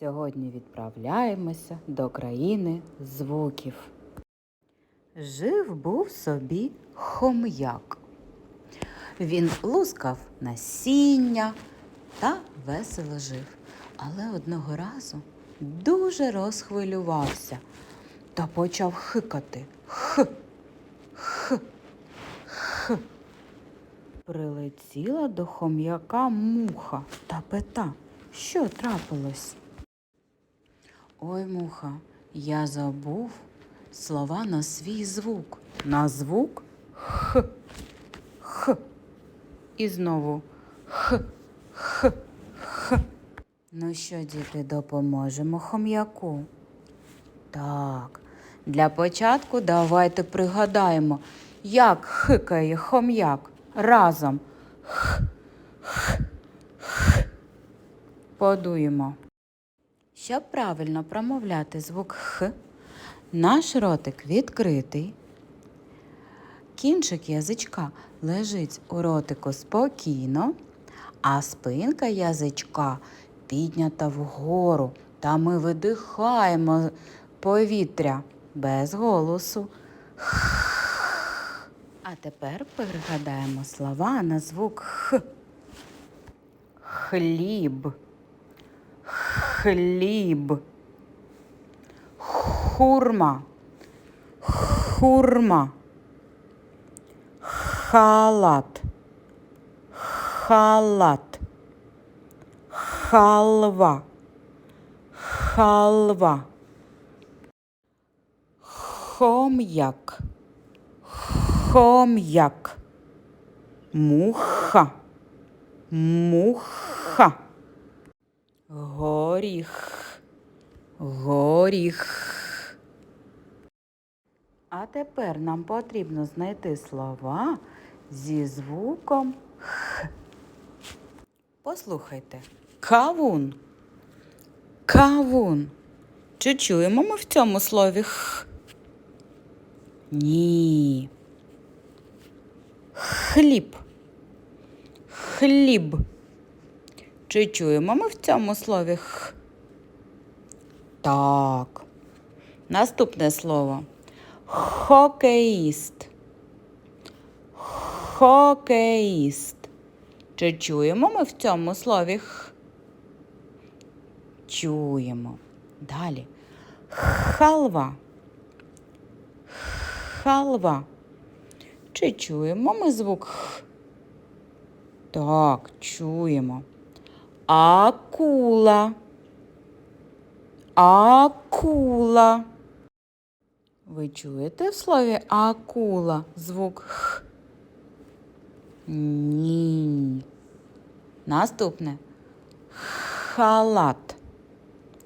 Сьогодні відправляємося до країни звуків. Жив був собі хом'як. Він лускав насіння та весело жив. Але одного разу дуже розхвилювався та почав хикати. Х, х, х. Прилетіла до хом'яка муха та пита, що трапилось. Ой, муха, я забув слова на свій звук. На звук х, х. І знову х, х, х. Ну що, діти, допоможемо хом'яку? Так, для початку давайте пригадаємо, як хикає хом'як разом. Х, х, х. Подуємо. Щоб правильно промовляти звук Х, наш ротик відкритий. Кінчик язичка лежить у ротику спокійно, а спинка язичка піднята вгору, та ми видихаємо повітря без голосу. А тепер пригадаємо слова на звук Х. Хліб хліб, хурма, хурма, халат, халат, халва, халва, хом'як, хом'як, муха, муха. Горіх. Горіх. А тепер нам потрібно знайти слова зі звуком Х. Послухайте. Кавун. Кавун. Чи чуємо ми в цьому слові Х? Ні. Хліб. Хліб. Чи чуємо ми в цьому слові х? Так. Наступне слово. Хокеїст. Хокеїст. Чи чуємо ми в цьому слові х? Чуємо. Далі. Халва. Халва. Чи чуємо ми звук х? Так, чуємо. Акула. Акула. Ви чуєте в слові акула звук Х? Ні. Наступне халат.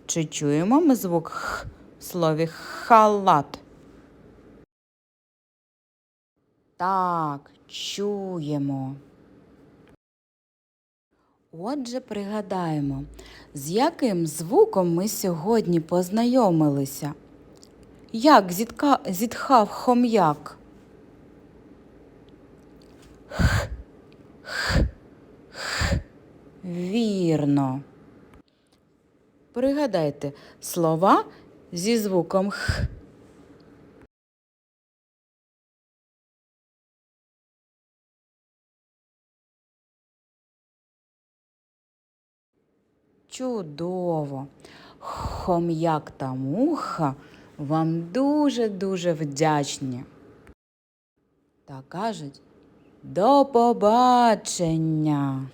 Чи чуємо ми звук Х в слові халат? Так, чуємо. Отже, пригадаємо, з яким звуком ми сьогодні познайомилися. Як зітка... зітхав хом'як? Х, х, х. Вірно. Пригадайте слова зі звуком Х. Чудово! Хом'як та муха вам дуже-дуже вдячні. Та кажуть до побачення!